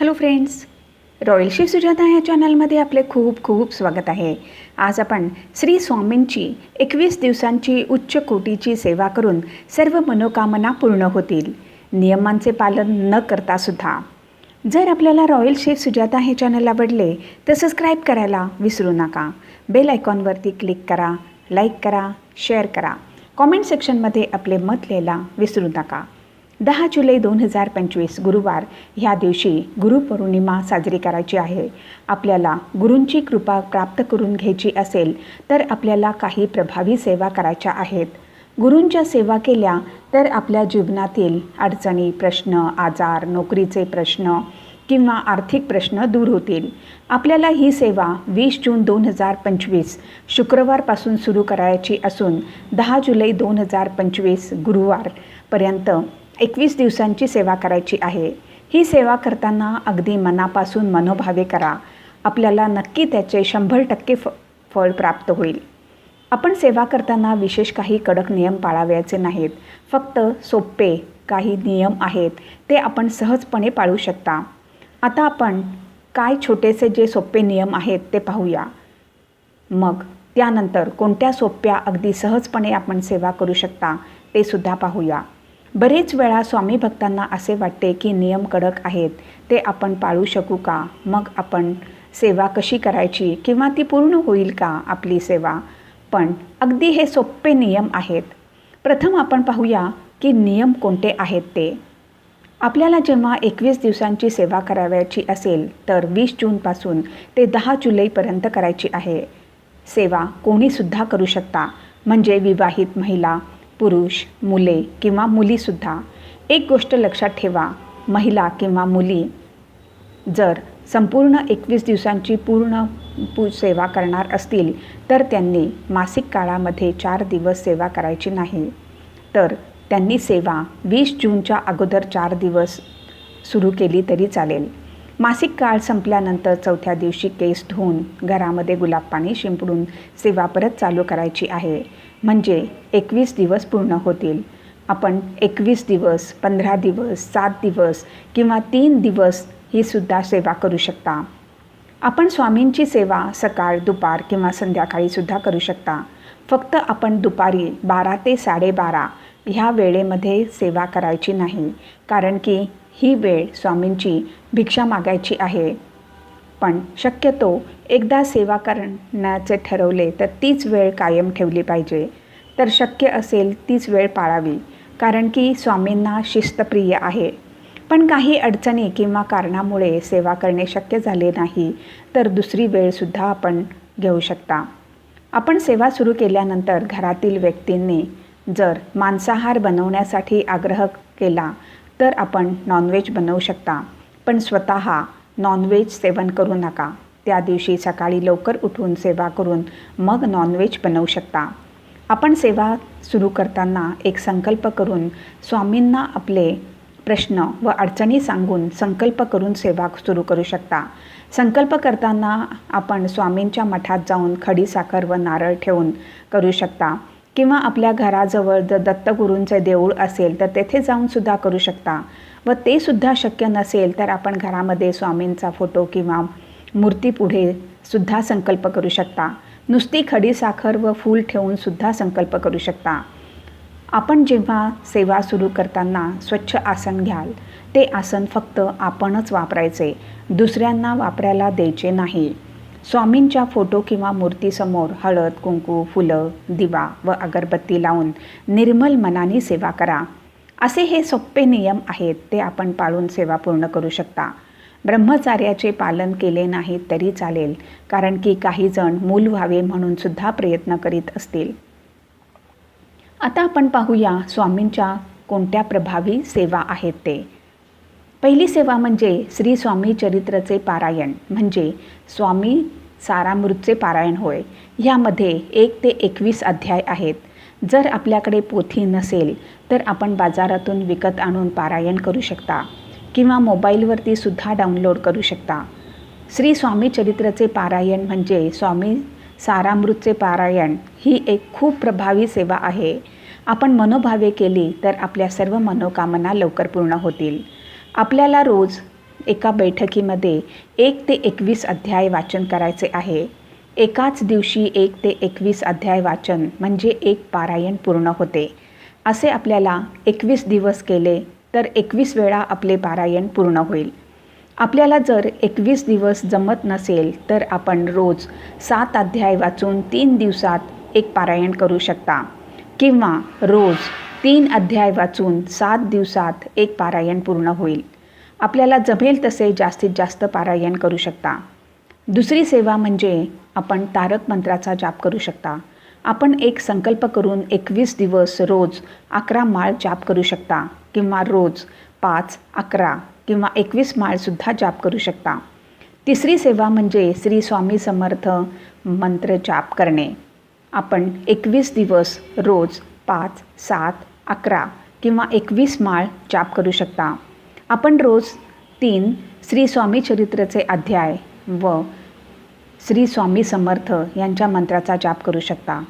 Hello friends royal Shiv Sujata ह्या चॅनलमध्ये आपले खूप खूप स्वागत आहे. आज आपण श्री स्वामींची एकवीस दिवसांची उच्च कोटीची सेवा करून सर्व मनोकामना पूर्ण होतील. नियमांचे पालन न करता सुद्धा. जर आपल्याला रॉयल शेफ सुजाता हे चॅनल आवडले तर सबस्क्राईब करायला विसरू नका. बेल आयकॉनवरती क्लिक करा लाईक करा शेअर करा. कॉमेंट सेक्शनमध्ये आपले मत लिहायला विसरू नका. दहा जुलै दोन हजार पंचवीस गुरुवार ह्या दिवशी गुरुपौर्णिमा साजरी करायची आहे. आपल्याला गुरूंची कृपा प्राप्त करून घ्यायची असेल तर आपल्याला काही प्रभावी सेवा करायच्या आहेत. गुरूंच्या सेवा केल्या तर आपल्या जीवनातील अडचणी प्रश्न आजार नोकरीचे प्रश्न किंवा आर्थिक प्रश्न दूर होतील. आपल्याला ही सेवा वीस जून दोन हजार पंचवीस शुक्रवारपासून सुरू करायची असून दहा जुलै दोन हजार पंचवीस गुरुवारपर्यंत एकवीस दिवसांची सेवा करायची आहे. ही सेवा करताना अगदी मनापासून मनोभावे करा. आपल्याला नक्की त्याचे शंभर टक्के फ फळ प्राप्त होईल. आपण सेवा करताना विशेष काही कडक नियम पाळावयाचे नाहीत. फक्त सोपे काही नियम आहेत. ते आपण सहजपणे पाळू शकता. आता आपण काय छोटेसे जे सोपे नियम आहेत ते पाहूया. मग त्यानंतर कोणत्या सोप्या अगदी सहजपणे आपण सेवा करू शकता ते सुद्धा पाहूया. बरेच वेळा स्वामी भक्तांना असे वाटते की नियम कडक आहेत ते आपण पाळू शकू का? मग आपण सेवा कशी करायची किंवा ती पूर्ण होईल का आपली सेवा? पण अगदी हे सोपे नियम आहेत. प्रथम आपण पाहूया की नियम कोणते आहेत ते. आपल्याला जेव्हा एकवीस दिवसांची सेवा करावयाची असेल तर वीस जूनपासून ते दहा जुलैपर्यंत करायची आहे. सेवा कोणीसुद्धा करू शकता म्हणजे विवाहित महिला पुरुष मुले किंवा मुलीसुद्धा एक गोष्ट लक्षात ठेवा महिला किंवा मुली जर संपूर्ण एकवीस दिवसांची पूर्ण पू सेवा करणार असतील तर त्यांनी मासिक काळामध्ये चार दिवस सेवा करायची नाही. तर त्यांनी सेवा वीस जूनच्या अगोदर चार दिवस सुरू केली तरी चालेल. मासिक काळ संपल्यानंतर चौथ्या दिवशी केस धुवून घरामध्ये गुलाब पाणी शिंपडून सेवा परत चालू करायची आहे. म्हणजे एकवीस दिवस पूर्ण होतील. आपण एकवीस दिवस पंधरा दिवस सात दिवस किंवा तीन दिवस ही सुद्धा सेवा करू शकता. आपण स्वामींची सेवा सकाळ दुपार किंवा संध्याकाळीसुद्धा करू शकता. फक्त आपण दुपारी बारा ते साडेबारा ह्या वेळेमध्ये सेवा करायची नाही. कारण की ही वेळ स्वामींची भिक्षा मागायची आहे. पण शक्यतो एकदा सेवा करण्याचे ठरवले तर तीच वेळ कायम ठेवली पाहिजे. तर शक्य असेल तीच वेळ पाळावी कारण की स्वामींना शिस्तप्रिय आहे. पण काही अडचणी किंवा कारणामुळे सेवा करणे शक्य झाले नाही तर दुसरी वेळसुद्धा आपण घेऊ शकता. आपण सेवा सुरू केल्यानंतर घरातील व्यक्तींनी जर मांसाहार बनवण्यासाठी आग्रह केला तर आपण नॉनव्हेज बनवू शकता. पण स्वतः नॉनव्हेज सेवन करू नका. त्या दिवशी सकाळी लवकर उठून सेवा करून मग नॉनव्हेज बनवू शकता. आपण सेवा सुरू करताना एक संकल्प करून स्वामींना आपले प्रश्न व अडचणी सांगून संकल्प करून सेवा सुरू करू शकता. संकल्प करताना आपण स्वामींच्या मठात जाऊन खडी साखर व नारळ ठेवून करू शकता. किंवा आपल्या घराजवळ जर दत्तगुरूंचे देऊळ असेल तर तेथे जाऊनसुद्धा करू शकता. व ते सुद्धा शक्य नसेल तर आपण घरामध्ये स्वामींचा फोटो किंवा मूर्तीपुढे सुद्धा संकल्प करू शकता. नुसती खडी साखर व फूल ठेवूनसुद्धा संकल्प करू शकता. आपण जेव्हा सेवा सुरू करताना स्वच्छ आसन घ्याल ते आसन फक्त आपणच वापरायचे दुसऱ्यांना वापरायला द्यायचे नाही. स्वामींच्या फोटो किंवा मूर्तीसमोर हळद कुंकू फुलं दिवा व अगरबत्ती लावून निर्मल मनाने सेवा करा. असे हे सोपे नियम आहेत ते आपण पाळून सेवा पूर्ण करू शकता. ब्रह्मचार्याचे पालन केले नाही तरी चालेल कारण की काही जण मूल व्हावे म्हणून सुद्धा प्रयत्न करीत असतील. आता आपण पाहूया स्वामींच्या कोणत्या प्रभावी सेवा आहेत ते. पहिली सेवा म्हणजे श्री स्वामी चरित्रचे पारायण म्हणजे स्वामी सारामृतचे पारायण होय. ह्यामध्ये एक ते एकवीस अध्याय आहेत. जर आपल्याकडे पोथी नसेल तर आपण बाजारातून विकत आणून पारायण करू शकता किंवा मोबाईलवरती सुद्धा डाउनलोड करू शकता. श्री स्वामी चरित्रचे पारायण म्हणजे स्वामी सारामृतचे पारायण ही एक खूप प्रभावी सेवा आहे. आपण मनोभावे केली तर आपल्या सर्व मनोकामना लवकर पूर्ण होतील. आपल्याला रोज एका बैठकीमध्ये एक ते एकवीस अध्याय वाचन करायचे आहे. एकाच दिवशी एक ते एकवीस अध्याय वाचन म्हणजे एक पारायण पूर्ण होते. असे आपल्याला एकवीस दिवस केले तर एकवीस वेळा आपले पारायण पूर्ण होईल. आपल्याला जर एकवीस दिवस जमत नसेल तर आपण रोज सात अध्याय वाचून तीन दिवसात एक पारायण करू शकता किंवा रोज तीन अध्याय वाचून सात दिवसात एक पारायण पूर्ण होईल. आपल्याला जमेल तसे जास्तीत जास्त पारायण करू शकता. दुसरी सेवा म्हणजे आपण तारक मंत्राचा जाप करू शकता. आपण एक संकल्प करून एकवीस दिवस रोज अकरा माळ जाप करू शकता किंवा रोज पाच अकरा किंवा एकवीस माळसुद्धा जाप करू शकता. तिसरी सेवा म्हणजे श्री स्वामी समर्थ मंत्र जाप करणे. आपण एकवीस दिवस रोज पाच सात अकरा किंवा एकवीस माळ जाप करू शकता. आपण रोज तीन श्री स्वामी चरित्रचे अध्याय व श्री स्वामी समर्थ यांच्या मंत्राचा जाप करू शकता.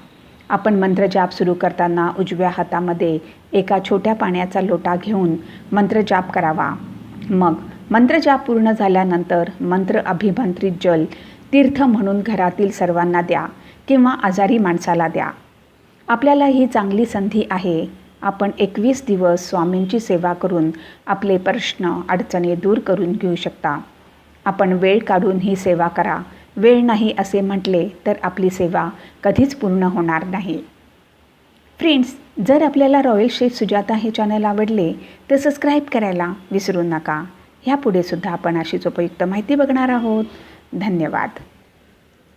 आपण मंत्रजाप सुरू करताना उजव्या हातामध्ये एका छोट्या पाण्याचा लोटा घेऊन मंत्रजाप करावा. मग मंत्रजाप पूर्ण झाल्यानंतर मंत्र अभिमंत्रित जल तीर्थ म्हणून घरातील सर्वांना द्या किंवा आजारी माणसाला द्या. आपल्याला ही चांगली संधी आहे आपण एकवीस दिवस स्वामींची सेवा करून आपले प्रश्न अडचणी दूर करून घेऊ शकता. आपण वेळ काढून ही सेवा करा. वेळ नाही असे म्हटले तर आपली सेवा कधीच पूर्ण होणार नाही. फ्रेंड्स जर आपल्याला रॉयल शेफ सुजाता हे चॅनल आवडले तर सबस्क्राईब करायला विसरू नका. ह्यापुढे सुद्धा आपण अशीच उपयुक्त माहिती बघणार आहोत. धन्यवाद.